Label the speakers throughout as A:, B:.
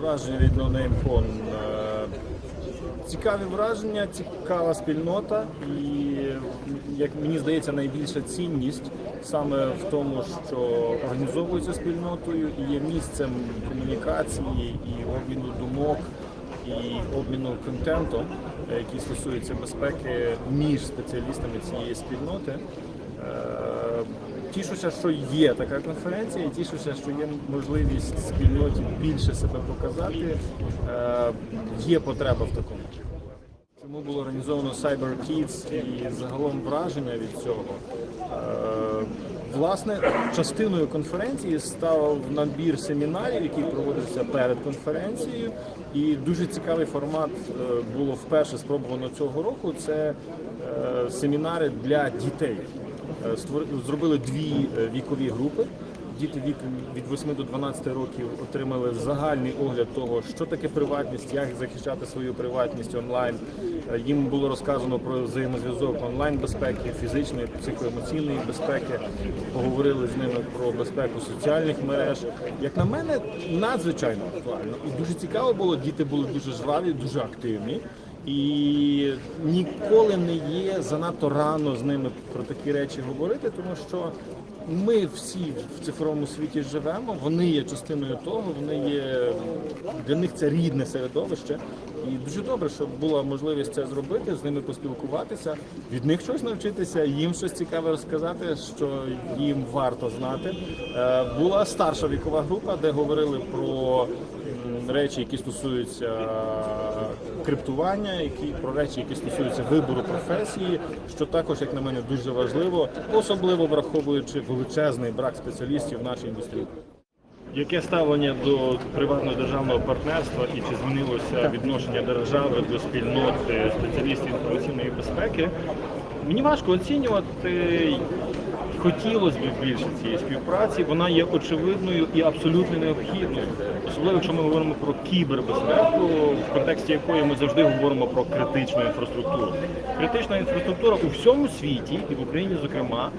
A: Враження від No Name Е, Цікаві враження, цікава спільнота, і як мені здається, найбільша цінність саме в тому, що організовується спільнотою і є місцем комунікації і обміну думок, і обміну контентом, е, який стосується безпеки між спеціалістами цієї спільноти. Тішуся, що є така конференція, і тішуся, що є можливість спільноті більше себе показати. Е, Є потреба в такому. Чому було організовано Cyber Kids і загалом враження від цього? Е, Власне, частиною конференції став набір семінарів, який проводився перед конференцією. І дуже цікавий формат е, було вперше спробовано цього року. Це семінари для дітей. Е, Зробили дві е, вікові групи. Діти віком від 8 до 12 років отримали загальний огляд того, що таке приватність, як захищати свою приватність онлайн. Е, Їм було розказано про взаємозв'язок онлайн безпеки, фізичної, психоемоційної безпеки. Поговорили з ними про безпеку соціальних мереж. Як на мене, надзвичайно актуально і дуже цікаво було. Діти були дуже жваві, дуже активні. І ніколи не є занадто рано з ними про такі речі говорити, тому що ми всі в цифровому світі живемо, вони є частиною того, вони є для них це рідне середовище. І дуже добре, що була можливість це зробити, з ними поспілкуватися, від них щось навчитися, їм щось цікаве розказати, що їм варто знати. Е, Була старша вікова група, де говорили про речі, які стосуються криптування, які про речі, які стосуються вибору професії, що також, як на мене, дуже важливо, особливо враховуючи величезний брак спеціалістів в нашій індустрії. Яке ставлення до приватного державного партнерства і чи змінилося відношення держави до спільноти спеціалістів інформаційної безпеки? Мені важко оцінювати. Хотілося б більше цієї співпраці. Вона є очевидною і абсолютно необхідною, особливо якщо ми говоримо про кібербезпеку, в контексті якої ми завжди говоримо про критичну інфраструктуру. Критична інфраструктура у всьому світі і в Україні, зокрема,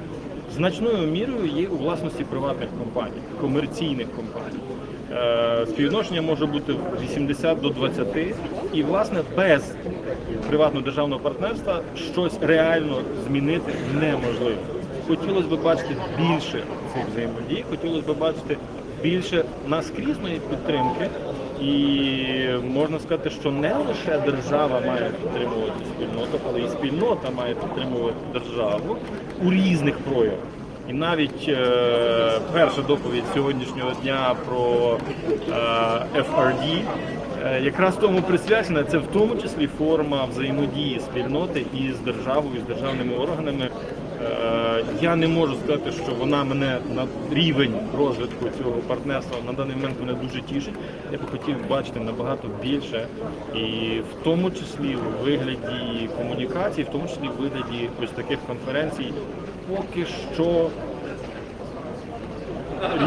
A: значною мірою є у власності приватних компаній, комерційних компаній. Е, Співвідношення може бути 80 до 20, і власне без приватно державного партнерства щось реально змінити неможливо. Хотілося б бачити більше цих взаємодій, хотілося б бачити більше наскрізної підтримки, і можна сказати, що не лише держава має підтримувати спільноту, але і спільнота має підтримувати державу у різних проявах. І навіть е, перша доповідь сьогоднішнього дня про е, FRD е, якраз тому присвячена. Це в тому числі форма взаємодії спільноти із державою, з державними органами. Е, я не можу сказати, що вона мене на рівень розвитку цього партнерства на даний момент мене дуже тішить. Я б хотів бачити набагато більше, і в тому числі у вигляді комунікації, в тому числі в вигляді ось таких конференцій, поки що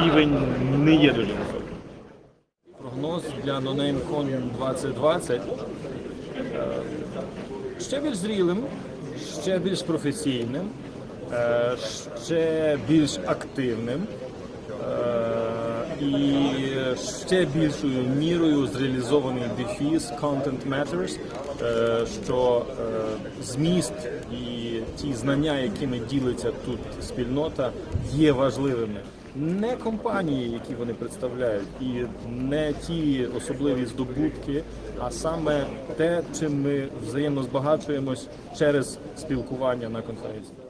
A: рівень не є дуже високий. Прогноз для NoNameCon 2020 е, ще більш зрілим, ще більш професійним, ще більш активним е, і ще більшою мірою зреалізований дефіс Content Matters, е, що е, зміст і ті знання, якими ділиться тут спільнота, є важливими. Не компанії, які вони представляють, і не ті особливі здобутки, а саме те, чим ми взаємно збагачуємось через спілкування на конференції.